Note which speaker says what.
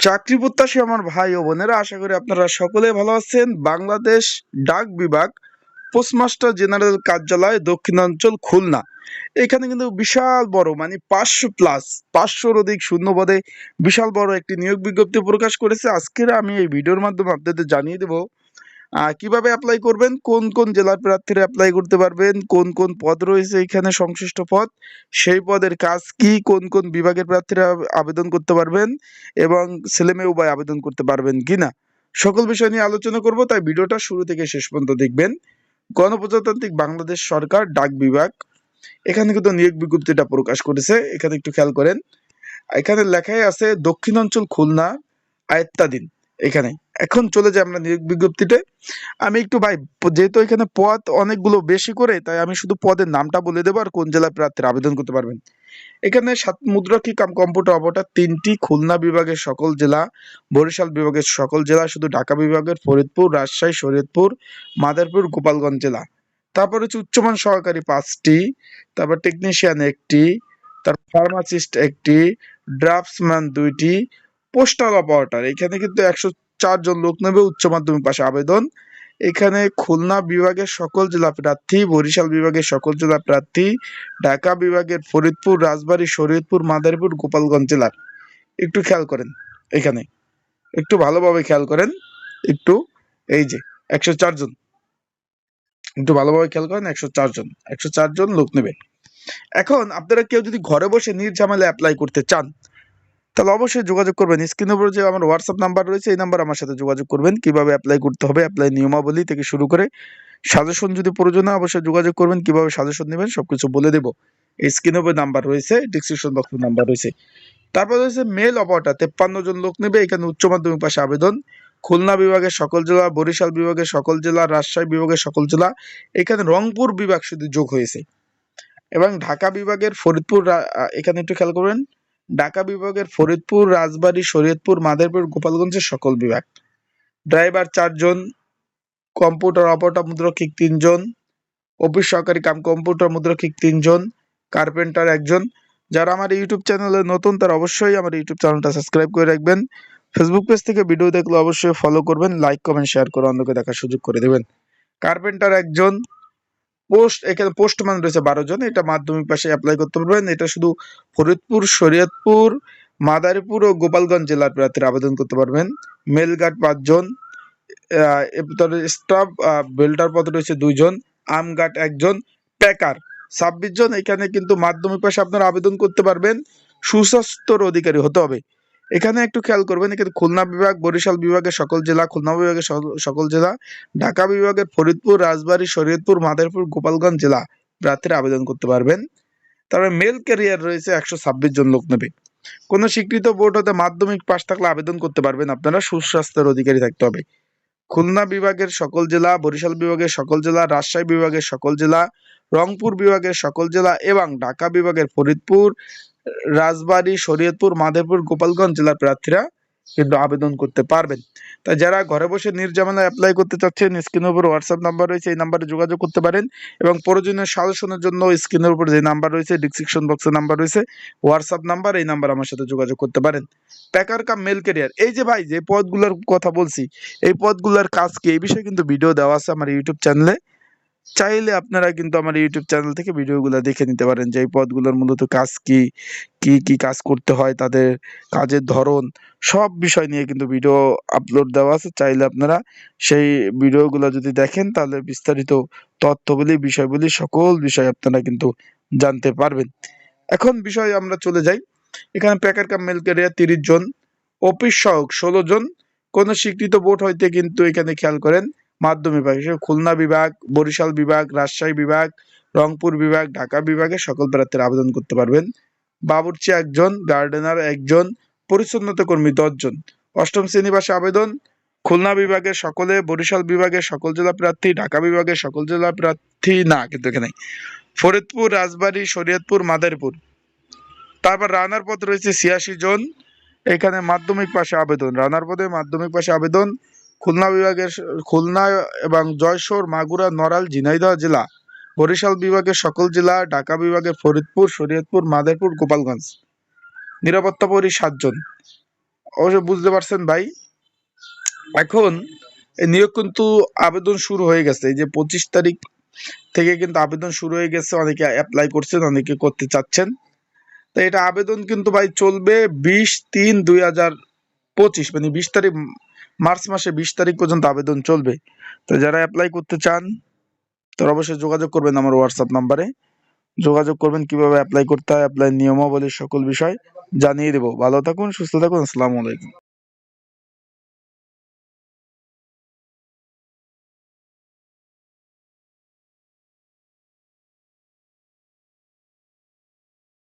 Speaker 1: চাকরি প্রত্যাশী আমার ভাই ও বোনেরা, আশা করি আপনারা সকলে ভালো আছেন। বাংলাদেশ ডাক বিভাগ পোস্টমাস্টার জেনারেল কার্যালয় দক্ষিণাঞ্চল খুলনা। এখানে কিন্তু বিশাল বড় মানে পাঁচশো প্লাস পাঁচশোর অধিক শূন্যপদে বিশাল বড় একটি নিয়োগ বিজ্ঞপ্তি প্রকাশ করেছে। আজকের আমি এই ভিডিওর মাধ্যমে আপনাদের জানিয়ে দেবো কীভাবে অ্যাপ্লাই করবেন? কোন কোন জেলার প্রার্থীরা অ্যাপ্লাই করতে পারবেন? কোন কোন পদ রয়েছে এখানে সংশ্লিষ্ট পদ? সেই পদের কাজ কি? কোন কোন বিভাগের প্রার্থীরা আবেদন করতে পারবেন? এবং ছেলে মেয়ে উভয় আবেদন করতে পারবেন কিনা সকল বিষয় নিয়ে আলোচনা করব, তাই ভিডিওটা শুরু থেকে শেষ পর্যন্ত দেখবেন। গণপ্রজাতান্ত্রিক বাংলাদেশ সরকার, ডাক বিভাগ, এখানে কিন্তু নিয়োগ বিজ্ঞপ্তিটা প্রকাশ করেছে। এখানে একটু খেয়াল করেন। এখানে লেখাই আছে, দক্ষিণাঞ্চল খুলনা আয়ত্তাধীন। এখানে। এখন চলে যাই আমরা বিজ্ঞপ্তিতে। আমি একটু ভাই, যেহেতু এখানে পদ অনেকগুলো বেশি করে, তাই আমি শুধু পদের নামটা বলে দেবো আর কোন জেলার প্রার্থীরা আবেদন করতে পারবেন। এখানে সাত মুদ্রাক্ষী কাম কম্পিউটার অপারেটর তিনটি, খুলনা বিভাগের সকল জেলা, বরিশাল বিভাগের সকল জেলা, শুধু ঢাকা বিভাগের ফরিদপুর, রাজশাহী, শরীয়তপুর, মাদারপুর, গোপালগঞ্জ জেলা। তারপর হচ্ছে উচ্চমান সহকারী পাঁচটি, তারপর টেকনিশিয়ান একটি, তারপর ফার্মাসিস্ট একটি ড্রাফটসম্যান দুইটি পোস্টাল অপারেটর। এখানে কিন্তু একশো চারজন লোক নেবে উচ্চ মাধ্যমিক পাশে আবেদন। এখানে খুলনা বিভাগের সকল জেলা প্রার্থী, বরিশাল বিভাগের সকল জেলা প্রার্থী, ঢাকা বিভাগের ফরিদপুর, রাজবাড়ী, শরীয়তপুর, মাদারীপুর, গোপালগঞ্জ জেলার। একটু খেয়াল করেন এখানে। একটু ভালোভাবে খেয়াল করেন। একটু, এই যে, একশো চারজন একটু ভালোভাবে খেয়াল করেন, একশো চারজন একশো চারজন লোক নেবে। এখন আপনারা কেউ যদি ঘরে বসে নির্ঝামেলা অ্যাপ্লাই করতে চান তাহলে অবশ্যই যোগাযোগ করবেন। স্ক্রিনের উপর যে আমার হোয়াটসঅ্যাপ নাম্বার রয়েছে, এই নাম্বার আমার সাথে যোগাযোগ করবেন। কীভাবে অ্যাপ্লাই করতে হবে অ্যাপ্লাই নিয়মাবলী থেকে শুরু করে সাজেশন যদি প্রয়োজন হয়, অবশ্যই যোগাযোগ করবেন। কীভাবে সাজেশন নেবেন, সবকিছু বলে দেবো। এই স্ক্রিনের উপর নাম্বার রয়েছে ডিসক্রিপশন বক্সের নাম্বার রয়েছে। তারপর রয়েছে মেল অপারেটর। তেপ্পান্ন জন লোক নেবে, এখানে উচ্চ মাধ্যমিক পাশে আবেদন। খুলনা বিভাগের সকল জেলা, বরিশাল বিভাগের সকল জেলা, রাজশাহী বিভাগের সকল জেলা, এখানে রংপুর বিভাগ শুধু যোগ হয়েছে। এবং ঢাকা বিভাগের ফরিদপুর এখানে একটু খেয়াল করবেন। ঢাকা বিভাগের ফরিদপুর, রাজবাড়ী, শরীয়তপুর, মাদারীপুর, গোপালগঞ্জের সকল বিভাগ। ড্রাইভার চারজন, কম্পিউটার অপারেটর মুদ্রক্ষিক তিনজন, অফিস সহকারী কাম, কম্পিউটার মুদ্রক্ষিক তিনজন, কার্পেন্টার একজন। যারা আমার ইউটিউব চ্যানেলে নতুন, তারা অবশ্যই আমার ইউটিউব চ্যানেলটা সাবস্ক্রাইব করে রাখবেন। ফেসবুক পেজ থেকে ভিডিও দেখলে অবশ্যই ফলো করবেন লাইক কমেন্ট শেয়ার করে অন্যকে দেখার সুযোগ করে দেবেন। কার্পেন্টার একজন পোস্ট, এখানে পোস্টম্যান রয়েছে বারো জন। এটা মাধ্যমিক পাশে অ্যাপ্লাই করতে পারবেন। এটা শুধু ফরিদপুর, শরীয়তপুর, মাদারীপুর ও গোপালগঞ্জ জেলার প্রার্থীরা আবেদন করতে পারবেন। মেলগার্ড পাঁচজন স্টাফ বেল্টার পদ রয়েছে দুইজন আমগার্ড একজন প্যাকার ছাব্বিশ জন। এখানে কিন্তু মাধ্যমিক পাশে আপনারা আবেদন করতে পারবেন। সুস্বাস্থ্যর অধিকারী হতে হবে। এখানে একটু খেয়াল করবেন, এখানে খুলনা বিভাগ, বরিশাল বিভাগের সকল জেলা, খুলনা বিভাগের সকল- জেলা, ঢাকা বিভাগের ফরিদপুর, রাজবাড়ী, শরীয়তপুর, মাদারপুর, গোপালগঞ্জ জেলা প্রার্থীরা আবেদন করতে পারবেন। তারপরে মেল ক্যারিয়ার রয়েছে একশো ছাব্বিশ জন লোক নেবে। কোনো স্বীকৃত বোর্ড হতে মাধ্যমিক পাশ থাকলে আবেদন করতে পারবেন আপনারা, সুস্বাস্থ্যের অধিকারী থাকতে হবে। খুলনা বিভাগের সকল জেলা, বরিশাল বিভাগের সকল জেলা, রাজশাহী বিভাগের সকল জেলা, রংপুর বিভাগের সকল জেলা এবং ঢাকা বিভাগের ফরিদপুর, রাজবাড়ী, শরীয়তপুর, মাধবপুর, গোপালগঞ্জ জেলার প্রার্থীরা কিন্তু আবেদন করতে পারবেন। তাই যারা ঘরে বসে নির্জামেলা অ্যাপ্লাই করতে চাচ্ছেন স্ক্রিনের উপর হোয়াটসঅ্যাপ নাম্বার রয়েছে, এই নাম্বারে যোগাযোগ করতে পারেন এবং প্রয়োজনীয় সাজেশনের জন্য স্ক্রিনের উপর যে নাম্বার রয়েছে ডিসক্রিপশন বক্সের নাম্বার রয়েছে হোয়াটসঅ্যাপ নাম্বার এই নাম্বার আমার সাথে যোগাযোগ করতে পারেন। প্যাকার কাম মেল ক্যারিয়ার এই যে ভাই, যে পদগুলোর কথা বলছি, এই পদগুলোর কাজ কি? এই বিষয়ে কিন্তু ভিডিও দেওয়া আছে আমার ইউটিউব চ্যানেলে চাইলে আপনারা কিন্তু আমার ইউটিউব চ্যানেল থেকে ভিডিওগুলো দেখে নিতে পারেন যে এই পদগুলোর মূলত কাজ কি কি কি কাজ করতে হয়, তাদের কাজের ধরন, সব বিষয় নিয়ে কিন্তু ভিডিও আপলোড দেওয়া আছে। চাইলে আপনারা সেই ভিডিওগুলো যদি দেখেন, তাহলে বিস্তারিত তথ্যগুলি, বিষয়গুলি, সকল বিষয় আপনারা কিন্তু জানতে পারবেন। এখন বিষয় আমরা চলে যাই। এখানে প্যাকার কাম মেল ক্যারিয়ার তিরিশ জন অফিস সহক ষোলো জন। কোন স্বীকৃত বোর্ড হইতে কিন্তু এখানে খেয়াল করেন মাধ্যমিক বিভাগ হিসেবে খুলনা বিভাগ, বরিশাল বিভাগ, রাজশাহী বিভাগ, রংপুর বিভাগ, ঢাকা বিভাগে সকল প্রার্থীরা আবেদন করতে পারবেন। বাবুর্চি একজন, গার্ডেনার একজন, পরিচ্ছন্নতা কর্মী দশজন। অষ্টম শ্রেণি ভাষা আবেদন। খুলনা বিভাগের সকলে, বরিশাল বিভাগের সকল জেলা প্রার্থী, ঢাকা বিভাগের সকল জেলা প্রার্থী, না, কিন্তু এখানে ফরিদপুর, রাজবাড়ী, শরীয়তপুর, মাদারীপুর। তারপর রানার পদ রয়েছে ছিয়াশি জন। এখানে মাধ্যমিক পাশে আবেদন। রানার পদে মাধ্যমিক পাশে আবেদন। খুলনা বিভাগের খুলনা এবং জয়সোর মাগুরা নড়াইল ঝিনাইদহ জেলা, বরিশাল বিভাগের সকল জেলা, ঢাকা বিভাগের ফরিদপুর, শরীয়তপুর, মাদারীপুর, গোপালগঞ্জ। নিরাপত্তা পরি সাতজন অবশ্যই বুঝতে পারছেন ভাই? এখন নিয়োগ কিন্তু আবেদন শুরু হয়ে গেছে। এই যে পঁচিশ তারিখ থেকে কিন্তু আবেদন শুরু হয়ে গেছে। অনেকে অ্যাপ্লাই করছেন, অনেকে করতে চাচ্ছেন। তো এটা আবেদন কিন্তু ভাই চলবে বিশ তিন দুই হাজার পঁচিশ মানে বিশ তারিখ মার্চ মাসে বিশ তারিখ পর্যন্ত আবেদন চলবে। তো যারা অ্যাপ্লাই করতে চান, তারা অবশ্যই যোগাযোগ করবেন আমার হোয়াটসঅ্যাপ নাম্বারে যোগাযোগ করবেন কীভাবে অ্যাপ্লাই করতে হয় অ্যাপ্লাই নিয়মাবলীর সকল বিষয় জানিয়ে দেবো। ভালো থাকুন, সুস্থ থাকুন, আসসালামু আলাইকুম।